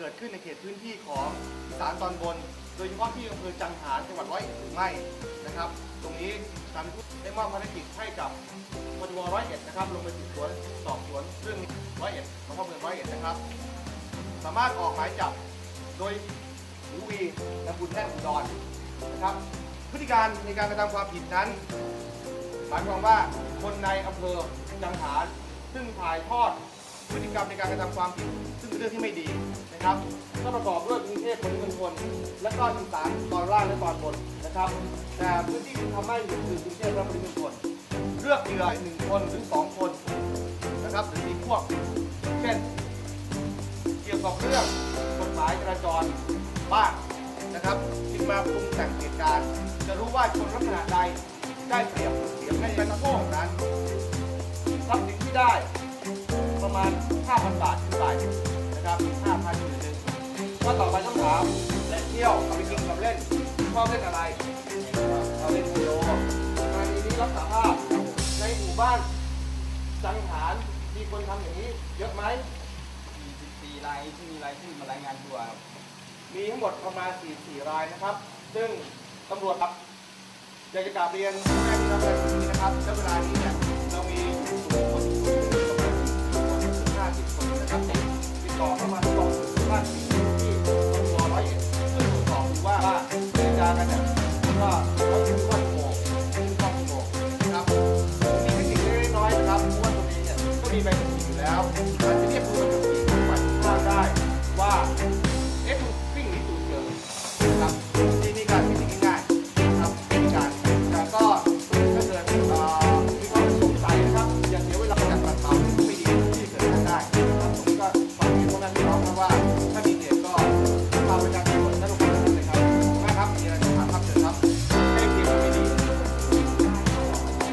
เกิดขึ้นในเขตพื้นที่ของอีสานตอนบน โดยเฉพาะที่อำเภอจังหารจังหวัดร้อยเอ็ดหรือไม่นะครับ ตรงนี้ทางผู้ได้มอบภารกิจให้กับปทร้อยเอ็ดนะครับลงไปสืบสวนสอบสวนเรื่องร้อยเอ็ดสพเมืองร้อยเอ็ดนะครับ สามารถออกหมายจับโดยหรือวีและบุญแท่นอุดรนะครับ พฤติการในการกระทำความผิดนั้นหมายความว่าคนในอำเภอจังหารซึ่งถ่ายทอด พฤติกรรมในการกระทำความผิด ซึ่งเป็นเรื่องที่ไม่ดีนะครับก็ประกอบด้วยกรุงเทพปริมณฑลและก็อีสานตอนล่างและตอนบนนะครับ แต่พื้นที่ที่ทำให้อยู่คือกรุงเทพและปริมณฑลเลือกเหยื่อหนึ่งคนหรือสองคนนะครับหรือมีพวก เช่น เกี่ยวกับเรื่องกฎหมายจราจรบ้างนะครับจึงมาปรุงแต่งเหตุการณ์ จะรู้ว่าชนลักษณะใดได้เปรียบเสียในกระโชคนั้นทรั ประมาณ 5,000 บาทขึ้นไปนะครับ5,000หมื่นหนึ่งก็ต่อไปต้องถามและเที่ยวเอาไปกินกับเล่นชอบเล่นอะไรเอาเล่นโยกรณีนี้รับสารภาพในหมู่บ้านจังหารมีคนทำอย่างนี้ เยอะไหม44รายที่มีรายชื่อมารายงานตัวครับมีทั้งหมดประมาณ 44 รายนะครับ ซึ่งตำรวจครับอยากจะกราบเรียนพ่อแม่พี่น้องประชาชนนี้นะครับและเวลานี้เนี่ยเรามี 50คนนะค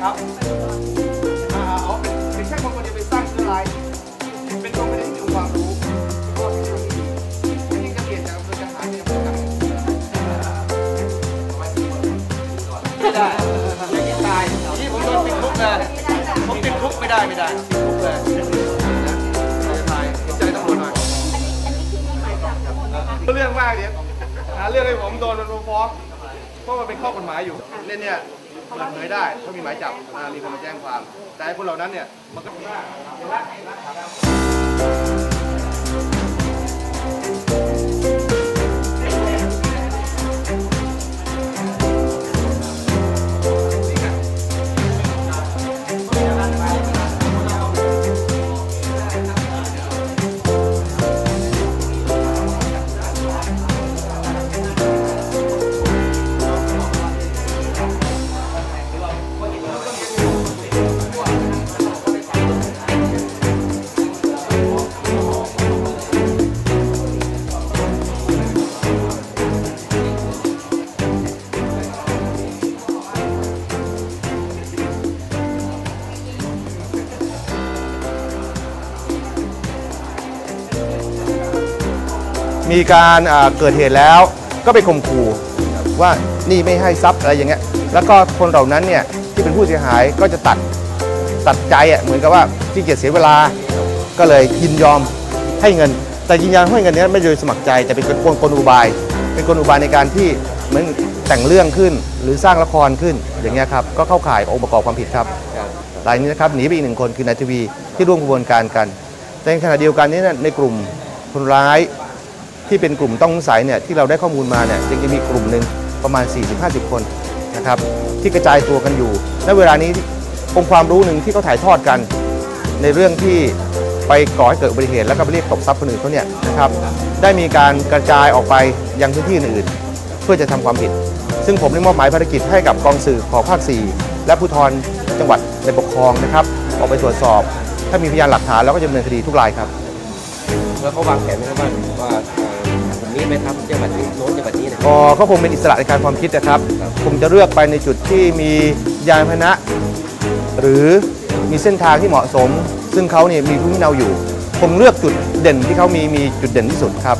ครับอ่าเอาเป็นแค่คนคนเดียวไปสร้างเชื้อรายเป็นคนไม่ได้มีองค์ความรู้ก็เป็นทางที่ดีนี่ก็เปลี่ยนจากอำเภอจังหารเป็นอำเภอจังหารไม่ได้ไม่ได้ตายนี่ผมโดนติดคุกเลยผมติดคุกไม่ได้ไม่ได้ติดคุกเลยนะจะตายเห็นใจตำรวจหน่อยเรื่องมากเดี๋ยวหาเรื่องให้ผมโดนโดนฟ้องเพราะมันเป็นข้อกฎหมายอยู่เล่นเนี่ย เปิดเผยได้ถ้ามีหมายจับอ่ามีคนมาแจ้งความ แต่คนเหล่านั้นเนี่ยมันก็มี มีการเกิดเหตุแล้ว ก็ไปข่มขู่ว่านี่ไม่ให้ทรัพย์อะไรอย่างเงี้ยแล้วก็คนเหล่านั้นเนี่ยที่เป็นผู้เสียหายก็จะตัดตัดใจอะเหมือนกับว่าที่เกียจเสียเวลาก็เลยยินยอมให้เงิน แต่ยินยอมให้เงินนี้ไม่โดยสมัครใจแต่เป็นกลกลอุบาย เป็นกลอุบายในการที่เหมือนแต่งเรื่องขึ้นหรือสร้างละครขึ้นอย่างเงี้ยครับก็เข้าข่ายองค์ประกอบความผิดครับรายนี้นะครับหนีไปอีกหนึ่งคนคือนายทวีที่ร่วมกระบวนการกัน แต่ในขณะเดียวกันนี้ในกลุ่มคนร้าย ที่เป็นกลุ่มต้องสงสัยเนี่ยที่เราได้ข้อมูลมาเนี่ยยังจะมีกลุ่มหนึ่งประมาณ 40-50 คนนะครับที่กระจายตัวกันอยู่และเวลานี้องค์ความรู้หนึ่งที่เขาถ่ายทอดกัน ในเรื่องที่ไปก่อให้เกิดอุบัติเหตุแล้วก็ไปเรียกตบทรัพย์คนอื่นเขาเนี่ยนะครับได้มีการกระจายออกไปยังพื้นที่อื่นๆเพื่อจะทำความผิด ซึ่งผมได้มอบหมายภารกิจให้กับกองสื่อของภาค 4 และผู้ทรจังหวัดในปกครองนะครับ ออกไปตรวจสอบ ถ้ามีพยานหลักฐานแล้วก็จะดำเนินคดีทุกรายครับ แล้วเขาวางแผนไหมครับว่าว่า เอ่ไหมนี้ไปทำจังหวัดนี้โน้นจังหวัดนี้นะ อ๋อก็คงเป็นอิสระในการความคิดนะครับคงจะเลือกไปในจุดที่มียานพาหนะ หรือมีเส้นทางที่เหมาะสม ซึ่งเขาเนี่ยมีพื้นที่เราอยู่ ผมเลือกจุดเด่นที่เขามีมีจุดเด่นที่สุดครับ